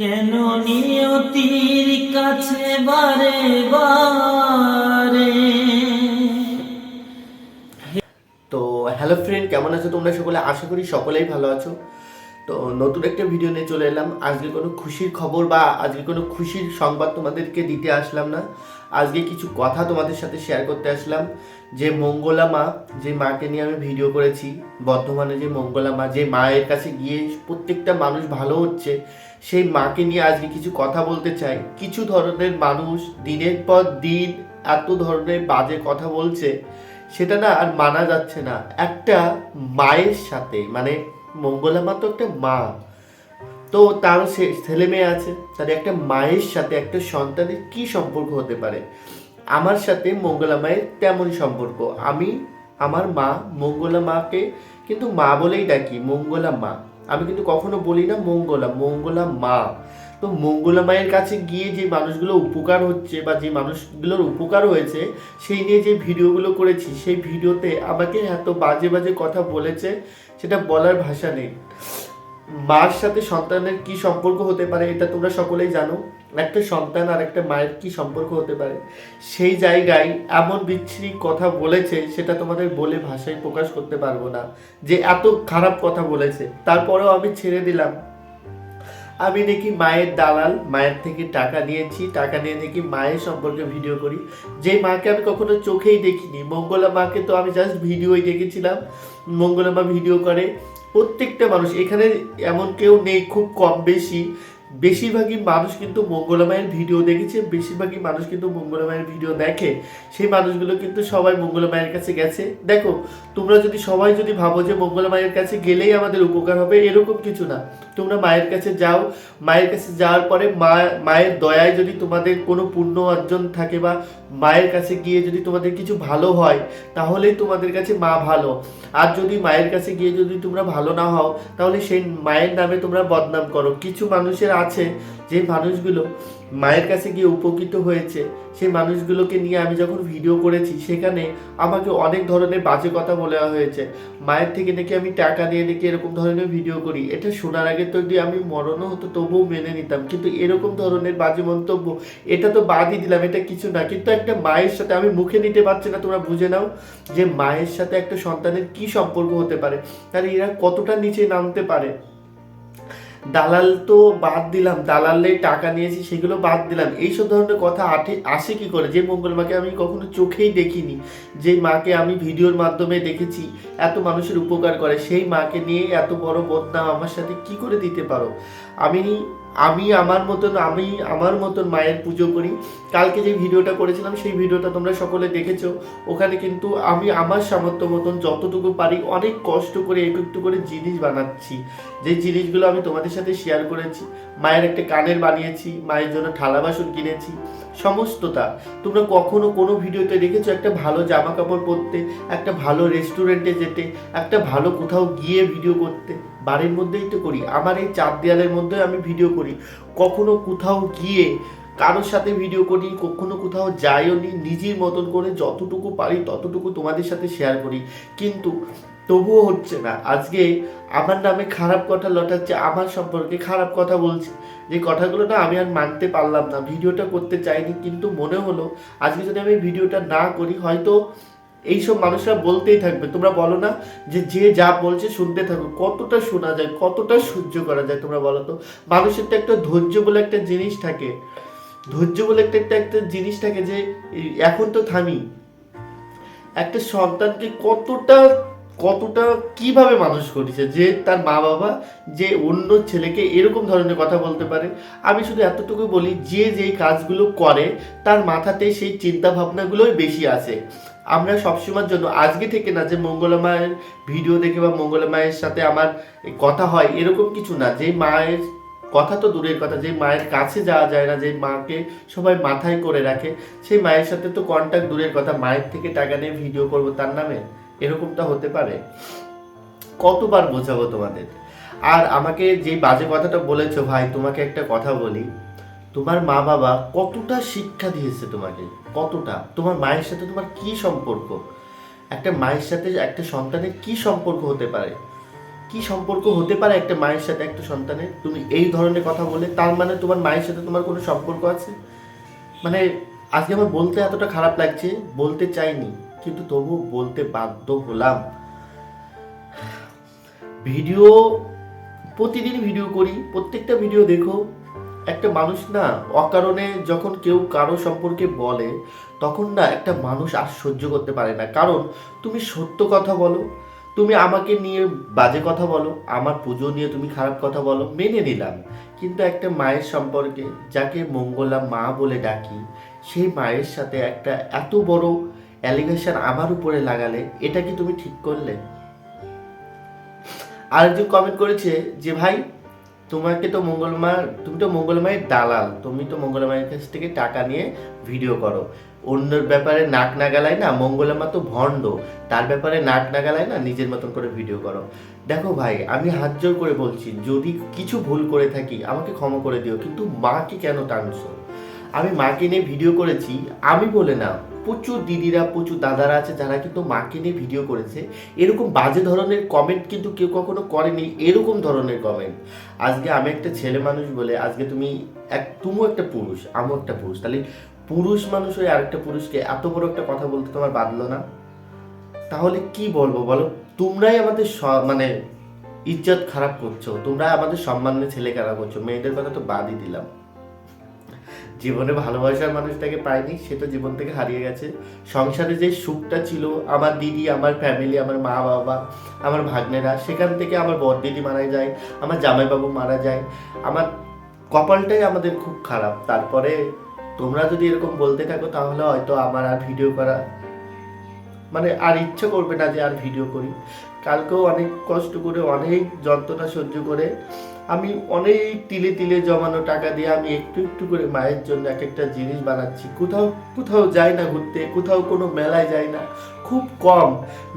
কেন নিয়তির কাছে বারে বারে? তো হ্যালো ফ্রেন্ড কেমন আছো তোমরা সকলে? আশা করি সকলেই ভালো আছো। তো নতুন একটা ভিডিও নিয়ে চলে এলাম। আজকে কোনো খুশির খবর বা আজকে কোনো খুশির সংবাদ তোমাদেরকে দিতে আসলাম না। আজকে কিছু কথা তোমাদের সাথে শেয়ার করতে আসলাম। যে মঙ্গলা মা, যে মাকে নিয়ে আমি ভিডিও করেছি, বর্ধমানে যে মঙ্গলা মা, যে মায়ের কাছে গিয়ে প্রত্যেকটা মানুষ ভালো হচ্ছে, সেই মাকে নিয়ে আজকে কিছু কথা বলতে চাই। কিছু ধরনের মানুষ দিনের পর দিন এত ধরনের বাজে কথা বলছে, সেটা না আর মানা যাচ্ছে না। একটা মায়ের সাথে মানে মঙ্গলা মা তো একটা মা তো তার ছেলে মেয়ে আছে তাহলে একটা মায়ের সাথে একটা সন্তানের কি সম্পর্ক হতে পারে? আমার সাথে মঙ্গলা মায়ের তেমন সম্পর্ক। আমি, আমার মা মঙ্গলা মাকে কিন্তু মা বলেই ডাকি, মঙ্গলা মা। আমি কিন্তু কখনো বলি না মঙ্গলা মঙ্গলা মা। তো মঙ্গলা মায়ের কাছে গিয়ে যে মানুষগুলো উপকার হচ্ছে বা যে মানুষগুলোর উপকার হয়েছে, সেই নিয়ে যে ভিডিওগুলো করেছি, সেই ভিডিওতে আমাকে এত বাজে বাজে কথা বলেছে, সেটা বলার ভাষা নেই। মার সাথে সন্তানের কি সম্পর্ক হতে পারে এটা তোমরা সকলেই জানো। একটা সন্তান আর একটা মায়ের কি সম্পর্ক হতে পারে? সেই জায়গায় এমন বিচ্ছিরি কথা বলেছে সেটা তোমাদের বলে ভাষায় প্রকাশ করতে পারব না। যে এত খারাপ কথা বলেছে। তারপরেও আমি ছেড়ে দিলাম। আমি নাকি মায়ের দালাল, মায়ের থেকে টাকা নিয়েছি, টাকা নিয়ে নাকি মায়ের সম্পর্কে ভিডিও করি। যে মাকে আমি কখনো চোখেই দেখিনি। মঙ্গলা মাকে তো আমি জাস্ট ভিডিওই দেখেছিলাম। মঙ্গলা মা ভিডিও করে। প্রত্যেকটা মানুষ, এখানে এমন কেউ নেই, খুব কম বেশি। বেশিরভাগই মানুষ কিন্তু মঙ্গলা মায়ের ভিডিও দেখেছে, বেশিরভাগই মানুষ কিন্তু মঙ্গলা মায়ের ভিডিও দেখে। সেই মানুষগুলো কিন্তু সবাই মঙ্গলা মায়ের কাছে গেছে। দেখো তোমরা যদি সবাই যদি ভাবো যে মঙ্গলা মায়ের কাছে গেলেই আমাদের উপকার হবে, এরকম কিছু না। তোমরা মায়ের কাছে যাও। মায়ের কাছে যাওয়ার পরে মা, মায়ের দয়ায় যদি তোমাদের কোনো পুণ্য অর্জন থাকে বা মায়ের কাছে গিয়ে যদি তোমাদের কিছু ভালো হয়, তাহলেই তোমাদের কাছে মা ভালো। আর যদি মায়ের কাছে গিয়ে যদি তোমরা ভালো না হও, তাহলে সেই মায়ের নামে তোমরা বদনাম করো। কিছু মানুষের আছে যে মানুষগুলো মায়ের কাছে গিয়ে উপকৃত হয়েছে, সেই মানুষগুলোকে নিয়ে আমি যখন ভিডিও করেছি, সেখানে আমাকে অনেক ধরনের বাজে কথা বলা হয়েছে। মায়ের থেকে নাকি আমি টাকা নিয়ে নাকি এরকম ধরনের ভিডিও করি। এটা শোনার আগে তো যদি আমি মরণও হতো, তবুও মেনে নিতাম। কিন্তু এরকম ধরনের বাজে মন্তব্য, এটা তো বাদই দিলাম, এটা কিছু না। কিন্তু একটা মায়ের সাথে আমি মুখে নিতে পারছি না, তোমরা বুঝে নাও যে মায়ের সাথে একটা সন্তানের কি সম্পর্ক হতে পারে? তাহলে এরা কতটা নিচে নামতে পারে? দালাল তো বাদ দিলাম দালালে টাকা নিয়েছি, সেগুলো বাদ দিলাম। এইসব ধরনের কথা আঠে, আসে কি করে? যে মঙ্গল মাকে আমি কখনো চোখেই দেখিনি, যে মাকে আমি ভিডিওর মাধ্যমে দেখেছি, এত মানুষের উপকার করে, সেই মাকে নিয়ে এত বড় বদনাম আমার সাথে কি করে দিতে পারো? আমি আমি, আমার মতন, আমি, আমার মতন মায়ের পুজো করি। কালকে যে ভিডিওটা করেছিলাম, সেই ভিডিওটা তোমরা সকলে দেখেছ। ওখানে কিন্তু আমি আমার সামর্থ্য মতন যতটুকু পারি, অনেক কষ্ট করে একটু একটু করে জিনিস বানাচ্ছি। যে জিনিসগুলো আমি তোমাদের সাথে শেয়ার করেছি, মায়ের একটা কানের বানিয়েছি, মায়ের জন্য থালা বাসন কিনেছি, সমস্তটা। তোমরা কখনো কোনো ভিডিওতে দেখেছ একটা ভালো জামা কাপড় পরতে, একটা ভালো রেস্টুরেন্টে যেতে, একটা ভালো কোথাও গিয়ে ভিডিও করতে? বাড়ির মধ্যেই তো করি। আমার এই চার দেয়ালের মধ্যে আমি ভিডিও করি। কখনো কোথাও গিয়ে কারোর সাথে ভিডিও করি, কখনো কোথাও যাইও নি, নিজের মতন করে যতটুকু পারি ততটুকু তোমাদের সাথে শেয়ার করি। কিন্তু তবুও হচ্ছে না। আজকে আমার নামে খারাপ কথা লটাচ্ছে, আমার সম্পর্কে খারাপ কথা বলছে। যে কথাগুলো না আমি আর মানতে পারলাম না। ভিডিওটা করতে চাইনি, কিন্তু মনে হলো আজকে যদি আমি ভিডিওটা না করি, হয়তো এইসব মানুষরা বলতেই থাকবে। তোমরা বলো না যে যে যা বলছে শুনতে থাকো। কতটা শোনা যায়, কতটা সহ্য করা যায় তোমরা বলো তো? মানুষের তো একটা ধৈর্য বলে একটা জিনিস থাকে। ধৈর্য বলে একটা একটা জিনিস থাকে যে এখন তো থামি। একটা সন্তানকে কতটা কতটা কীভাবে মানুষ করেছে? যে তার মা বাবা, যে অন্য ছেলেকে এরকম ধরনের কথা বলতে পারে। আমি শুধু এতটুকু বলি, যে যেই কাজগুলো করে, তার মাথাতে সেই চিন্তা ভাবনাগুলোই বেশি আছে আমরা সবসময়ের জন্য, আজকে থেকে না যে মঙ্গলা মায়ের ভিডিও দেখে বা মঙ্গলা মায়ের সাথে আমার কথা হয়, এরকম কিছু না। যে মায়ের কথা তো দূরের কথা, যে মায়ের কাছে যাওয়া যায় না, যে মাকে সবাই মাথায় করে রাখে, সেই মায়ের সাথে তো কন্ট্যাক্ট দূরের কথা, মায়ের থেকে টাকা নিয়ে ভিডিও করব তার নামে, এরকমটা হতে পারে। কতবার বোঝাবো তোমাদের? আর আমাকে যে বাজে কথাটা বলেছ, ভাই, তোমাকে একটা কথা বলি। তোমার মা বাবা কতটা শিক্ষা দিয়েছে তোমাকে? কতটা? তোমার মায়ের সাথে তোমার কি সম্পর্ক? একটা মায়ের সাথে একটা সন্তানের কি সম্পর্ক হতে পারে? কি সম্পর্ক হতে পারে একটা মায়ের সাথে একটা সন্তানের? তুমি এই ধরনের কথা বলে, তার মানে তোমার মায়ের সাথে তোমার কোনো সম্পর্ক আছে? মানে আজকে আমার বলতে এতটা খারাপ লাগছে, বলতে চাইনি, কিন্তু তবু বলতে বাধ্য হলাম। ভিডিও, প্রতিদিন ভিডিও করি, প্রত্যেকটা ভিডিও দেখো একটা মানুষ না অকারণে যখন কেউ কারও সম্পর্কে বলে, তখন না একটা মানুষ আর সহ্য করতে পারে না। কারণ তুমি সত্য কথা বলো, তুমি আমাকে নিয়ে বাজে কথা বলো, আমার পুজো নিয়ে তুমি খারাপ কথা বলো, মেনে নিলাম। কিন্তু একটা মায়ের সম্পর্কে যাকে মঙ্গলা মা বলে ডাকি, সেই মায়ের সাথে একটা এত বড় অ্যালিগেশন আমার উপরে লাগালে এটা কি তুমি ঠিক করলে? আরেকজন কমেন্ট করেছে যে, ভাই তোমাকে তো মঙ্গলমা তুমি তো মঙ্গলমায়ের দালাল। তুমি তো মঙ্গলমায়ের কাছ থেকে টাকা নিয়ে ভিডিও করো। অন্যের ব্যাপারে নাক নাগালায় না, মঙ্গলমা তো ভণ্ড। তার ব্যাপারে নাক নাগালায় না, নিজের মতন করে ভিডিও করো। দেখো ভাই, আমি হাত জোর করে বলছি, যদি কিছু ভুল করে থাকি, আমাকে ক্ষমা করে দিও, কিন্তু মাকে কেন টানছো? আমি মাকে নিয়ে ভিডিও করেছি, আমি বলে না প্রচুর দিদিরা, প্রচুর দাদারা আছে যারা কিন্তু মাকে নিয়ে ভিডিও করেছে। এরকম বাজে ধরনের কমেন্ট কিন্তু কেউ কখনো করেনি, এরকম ধরনের কমেন্ট আজকে আমি একটা ছেলে মানুষ বলে, আজকে তুমি এক, তুমিও একটা পুরুষ, আমিও একটা পুরুষ। তাহলে পুরুষ মানুষ হয়ে আরেকটা পুরুষকে এত বড় একটা কথা বলতে তোমার বাঁধলো না? তাহলে কি বলব বলো? তোমরাই আমাদের মানে ইজ্জত খারাপ করছ তোমরা আমাদের সম্মানের ছেলে খারাপ করছ? মেয়েদের কথা তো বাদই দিলাম। জীবনে ভালোবাসার মানুষটাকে পাইনি, সে তো জীবন থেকে হারিয়ে গেছে। সংসারে যে সুখটা ছিল, আমার দিদি, আমার ফ্যামিলি আমার মা বাবা, আমার ভাগ্নেরা, সেখান থেকে আমার বর দিদি মারা যায়, আমার জামাইবাবু মারা যায়। আমার কপালটাই আমাদের খুব খারাপ। তারপরে তোমরা যদি এরকম বলতে থাকো, তাহলে হয়তো আমার আর ভিডিও করা মানে আর ইচ্ছা করবে না যে আর ভিডিও করি। কালকেও অনেক কষ্ট করে, অনেক যন্ত্রণা সহ্য করে, আমি অনেক তিলে তিলে জমানো টাকা দিয়ে আমি একটু একটু করে মায়ের জন্য এক একটা জিনিস বানাচ্ছি। কোথাও কোথাও যাই না ঘুরতে, কোথাও কোনো মেলায় যাই না, খুব কম।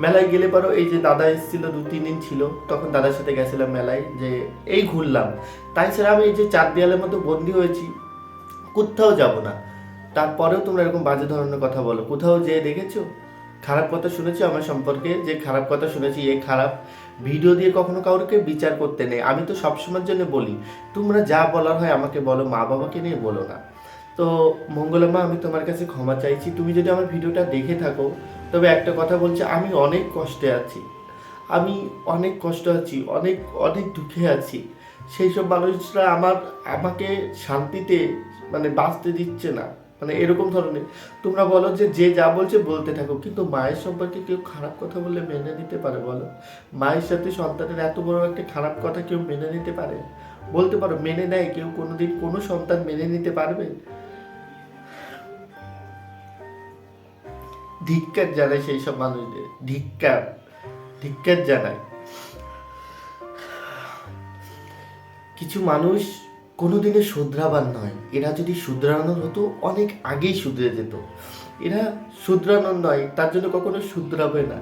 মেলায় গেলে পারো, এই যে দাদা এসেছিল, দু, তিন দিন ছিল, তখন দাদার সাথে গেছিলাম মেলায়, যে এই ঘুরলাম। তাই ছাড়া আমি এই যে চার দেয়ালের মতো বন্দি হয়েছি, কোথাও যাব না। তারপরেও তোমরা এরকম বাজে ধরনের কথা বলো, কোথাও যেয়ে দেখেছ? খারাপ কথা শুনেছি, আমার সম্পর্কে যে খারাপ কথা শুনেছি, এ খারাপ ভিডিও দিয়ে কখনো কাউকে বিচার করতে নেই। আমি তো সবসময়ের জন্য বলি, তোমরা যা বলার হয় আমাকে বলো, মা বাবাকে নিয়ে বলো না। তো মঙ্গলমা, আমি তোমার কাছে ক্ষমা চাইছি। তুমি যদি আমার ভিডিওটা দেখে থাকো, তবে একটা কথা বলছি, আমি অনেক কষ্টে আছি। আমি অনেক কষ্ট আছি, অনেক অনেক দুঃখে আছি। সেই সব মানুষরা আমার, আমাকে শান্তিতে মানে বাঁচতে দিচ্ছে না। মানে এরকম ধরনের। তোমরা বলো যে যে যা বলছে বলতে থাকো, কিন্তু মায়ের সম্পর্কে কেউ খারাপ কথা বললে মেনে নিতে পারে বলো? মায়ের সাথে সন্তানের এত বড় একটা খারাপ কথা কেউ মেনে নিতে পারে? বলতে পারো, মেনে নেয়, কেউ কোনোদিন কোনো সন্তান মেনে নিতে পারবে? ধিক্কার জানায় সেই সব মানুষদের, ধিক্কার ধিক্কার জানায়। কিছু মানুষ কোনোদিনও শুধরাবার নয়। এরা যদি শুধরানোর হতো, অনেক আগেই শুধরে যেত। এরা শুধরানোর নয়, তার জন্য কখনো শুধরাবে না।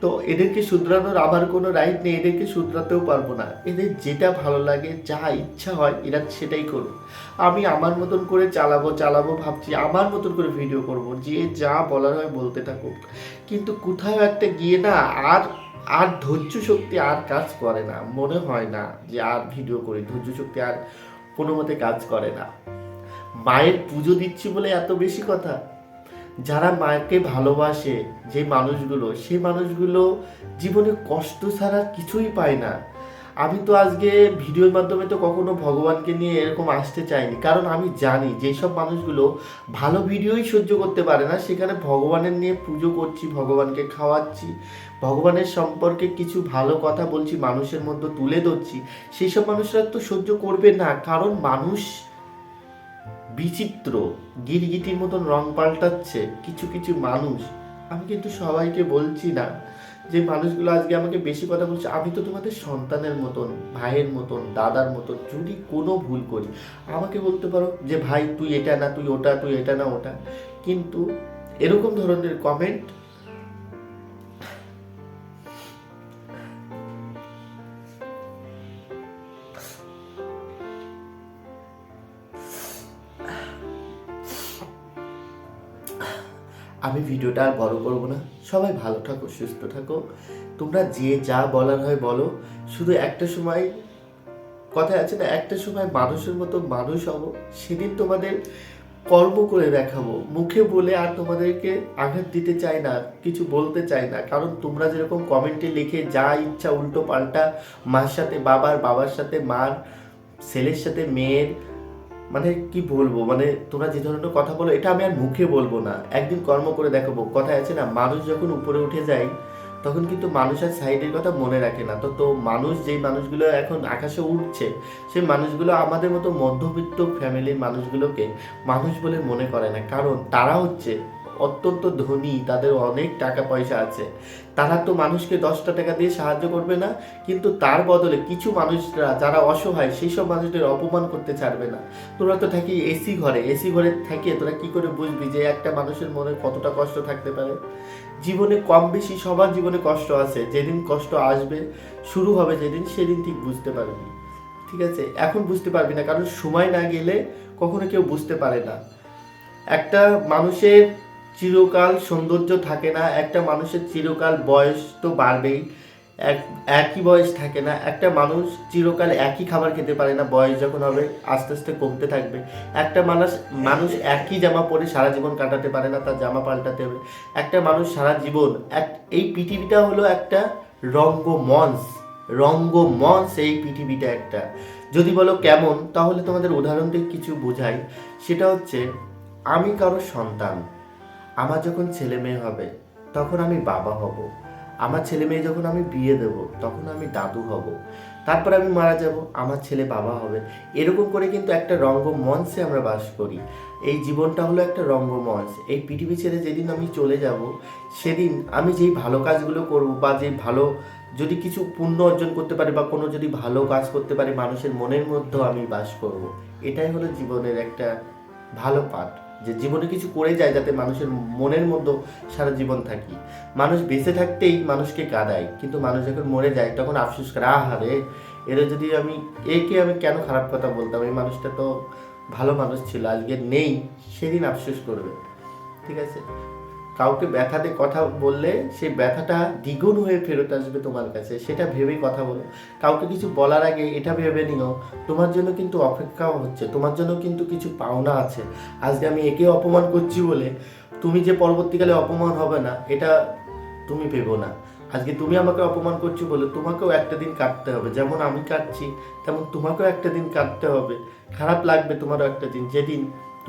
তো এদেরকে শুধরানোর আবার কোনো রাইট নেই, এদেরকে শুধরাতেও পারব না। এদের যেটা ভালো লাগে, যা ইচ্ছা হয়, এরা সেটাই করুক। আমি আমার মতন করে চালাবো চালাবো ভাবছি, আমার মতন করে ভিডিও করব, যে যা বলার হয় বলতে থাকুক। কিন্তু কোথাও একটা গিয়ে না, আর আর ধৈর্য শক্তি আর কাজ করে না। মনে হয় না যে আর ভিডিও করি, ধৈর্য শক্তি আর কোনো মতে কাজ করে না। মায়ের পুজো দিচ্ছি বলে এত বেশি কথা? যারা মাকে ভালোবাসে, যে মানুষগুলো সেই মানুষগুলো জীবনে কষ্ট ছাড়া কিছুই পায় না। আমি তো আজকে ভিডিওর মাধ্যমে তো কখনো ভগবানকে নিয়ে এরকম আসতে চাইনি। কারণ আমি জানি যেসব মানুষগুলো ভালো ভিডিওই সহ্য করতে পারে না, সেখানে ভগবানের নিয়ে পুজো করছি, ভগবানকে খাওয়াচ্ছি, ভগবানের সম্পর্কে কিছু ভালো কথা বলছি, মানুষের মধ্যে তুলে ধরছি সেই সব মানুষরা তো সহ্য করবে না। কারণ মানুষ বিচিত্র, গিরগিটির মতন রং পাল্টাচ্ছে, কিছু কিছু মানুষ। আমি কিন্তু সবাইকে বলছি না। যে মানুষগুলো আজকে আমাকে বেশি কথা বলছে, আমি তো তোমাদের সন্তানের মতন, ভাইয়ের মতন, দাদার মতন, যদি কোনো ভুল করি, আমাকে বলতে পারো যে, ভাই, তুই এটা না, তুই ওটা, তুই এটা না, ওটা। কিন্তু এরকম ধরনের কমেন্ট ভিডিওটা আর বড় করব না। সবাই ভালো থাকো, সুস্থ থাকো। তোমরা যে যা বলার হয় বলো। শুধু একটা সময় কথায় আছে না, একটা সময় মানুষের মতো মানুষ হব, সেদিন তোমাদের কর্ম করে দেখাবো। মুখে বলে আর তোমাদেরকে আঘাত দিতে চাই না, কিছু বলতে চাই না। কারণ তোমরা যেরকম কমেন্টে লিখে যা ইচ্ছা উল্টো পাল্টা মার সাথে বাবার বাবার সাথে মার, ছেলের সাথে মেয়ের মানে কি বলব? মানে তোমরা যে ধরনের কথা বলো, এটা আমি আর মুখে বলব না। একদিন কর্ম করে দেখাবো। কথা আছে না, মানুষ যখন উপরে উঠে যায়, তখন কিন্তু মানুষের সাইডের কথা মনে রাখে না। তো তো মানুষ, যেই মানুষগুলো এখন আকাশে উঠছে সেই মানুষগুলো আমাদের মতো মধ্যবিত্ত ফ্যামিলির মানুষগুলোকে মানুষ বলে মনে করে না। কারণ তারা হচ্ছে অত্যন্ত ধনী, তাদের অনেক টাকা পয়সা আছে। তারা তো মানুষকে দশটা টাকা দিয়ে সাহায্য করবে না, কিন্তু তার বদলে কিছু মানুষরা, যারা অসহায় সেই সব মানুষদের অপমান করতে ছাড়বে না। তোরা তো থাকি এসি ঘরে এসি ঘরে থাকিয়ে তোরা কি করে বুঝবি যে একটা মানুষের মনে কতটা কষ্ট থাকতে পারে? জীবনে কম বেশি সবার জীবনে কষ্ট আছে, যেদিন কষ্ট আসবে, শুরু হবে যেদিন, সেদিন ঠিক বুঝতে পারবি। ঠিক আছে? এখন বুঝতে পারবি না, কারণ সময় না গেলে কখনো কেউ বুঝতে পারে না। একটা মানুষের চিরকাল সৌন্দর্য থাকে না, একটা মানুষের চিরকাল বয়স তো বাড়বেই, এক, একই বয়স থাকে না, একটা মানুষ চিরকাল একই খাবার খেতে পারে না, বয়স যখন হবে আস্তে আস্তে কমতে থাকবে, একটা মানুষ মানুষ একই জামা পরে সারা জীবন কাটাতে পারে না, তার জামা পাল্টাতে হবে, একটা মানুষ সারা জীবন, এক, এই পৃথিবীটা হলো একটা রঙ্গমঞ্চ রঙ্গমঞ্চ এই পৃথিবীটা একটা, যদি বলো কেমন, তাহলে তোমাদের উদাহরণ দিয়ে কিছু বোঝাই, সেটা হচ্ছে, আমি কারও সন্তান আমার যখন ছেলে মেয়ে হবে, তখন আমি বাবা হব। আমার ছেলে মেয়ে যখন আমি বিয়ে দেব, তখন আমি দাদু হব। তারপর আমি মারা যাব, আমার ছেলে বাবা হবে। এরকম করে কিন্তু একটা রঙ্গমঞ্চে আমরা বাস করি। এই জীবনটা হলো একটা রঙ্গমঞ্চ। এই পৃথিবী ছেড়ে যেদিন আমি চলে যাব, সেদিন আমি যেই ভালো কাজগুলো করব বা যে ভালো যদি কিছু পুণ্য অর্জন করতে পারি বা কোনো যদি ভালো কাজ করতে পারি, মানুষের মনের মধ্যেও আমি বাস করব। এটাই হলো জীবনের একটা ভালো পাঠ। যে জীবনে কিছু করে যায় যাতে মানুষের মনের মধ্যে সারা জীবন থাকি। মানুষ বেঁচে থাকতেই মানুষকে কাঁদায়, কিন্তু মানুষ যখন মরে যায় তখন আফসোস করে আহারে এরা যদি আমি, একে আমি কেন খারাপ কথা বলতাম? এই মানুষটা তো ভালো মানুষ ছিল, আজকে নেই, সেদিন আফসোস করবে। ঠিক আছে? কাউকে ব্যথাতে কথা বললে সেই ব্যথাটা দ্বিগুণ হয়ে ফেরত আসবে তোমার কাছে, সেটা ভেবেই কথা বলো। কাউকে কিছু বলার আগে এটা ভেবে নিও, তোমার জন্য কিন্তু অপেক্ষাও হচ্ছে, তোমার জন্য কিন্তু কিছু পাওনা আছে। আজকে আমি একে অপমান করছি বলে তুমি যে পরবর্তীকালে অপমান হবে না, এটা তুমি ভেবো না। আজকে তুমি আমাকে অপমান করছ বলে তোমাকেও একটা দিন কাটতে হবে, যেমন আমি কাটছি, তেমন তোমাকেও একটা দিন কাটতে হবে। খারাপ লাগবে তোমারও একটা দিন, যেদিন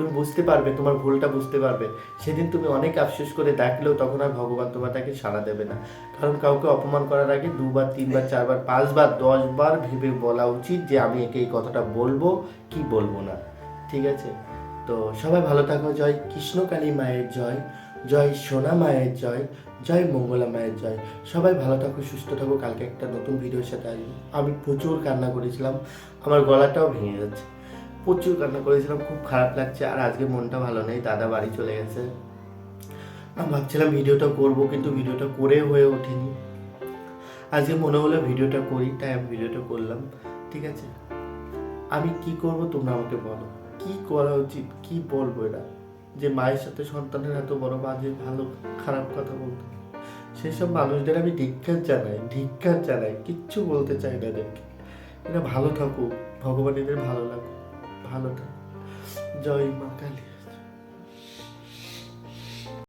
তুমি বুঝতে পারবে, তোমার ভুলটা বুঝতে পারবে। সেদিন তুমি অনেক আফসোস করে দেখলেও তখন আর ভগবান তোমার তাকে সাড়া দেবে না। কারণ কাউকে অপমান করার আগে দুবার, তিনবার, চারবার, পাঁচবার, দশবার ভেবে বলা উচিত যে আমি একে এই কথাটা বলব কি বলব না। ঠিক আছে? তো সবাই ভালো থাকো। জয় কৃষ্ণকালী মায়ের জয় জয় সোনা মায়ের জয় জয় মঙ্গলা মায়ের জয়। সবাই ভালো থাকো, সুস্থ থাকো। কালকে একটা নতুন ভিডিওর সাথে আসব। আমি প্রচুর কান্না করেছিলাম। আমার গলাটাও ভেঙে যাচ্ছে। প্রচুর কান্না করেছিলাম, খুব খারাপ লাগছে, আর আজকে মনটা ভালো নেই, দাদা বাড়ি চলে গেছে। আমি ভাবছিলাম ভিডিওটা করব, কিন্তু ভিডিওটা করে হয়ে ওঠেনি। আজকে মনে হলো ভিডিওটা করি, তাই আমি ভিডিওটা করলাম, ঠিক আছে? আমি কি করব তোমরা আমাকে বলো। কি করা উচিত, কি বলব এরা? যে মায়ের সাথে সন্তানের এত বড় বাজে ভালো, খারাপ কথা বলতো। সেসব মানুষদের আমি ধিক্ষার জানাই ধিক্ষার জানাই, কিচ্ছু বলতে চাই না এদেরকে। এরা ভালো থাকুক, ভগবান এদের ভালো লাগুক ভালো থাকুক জয় মা কালী।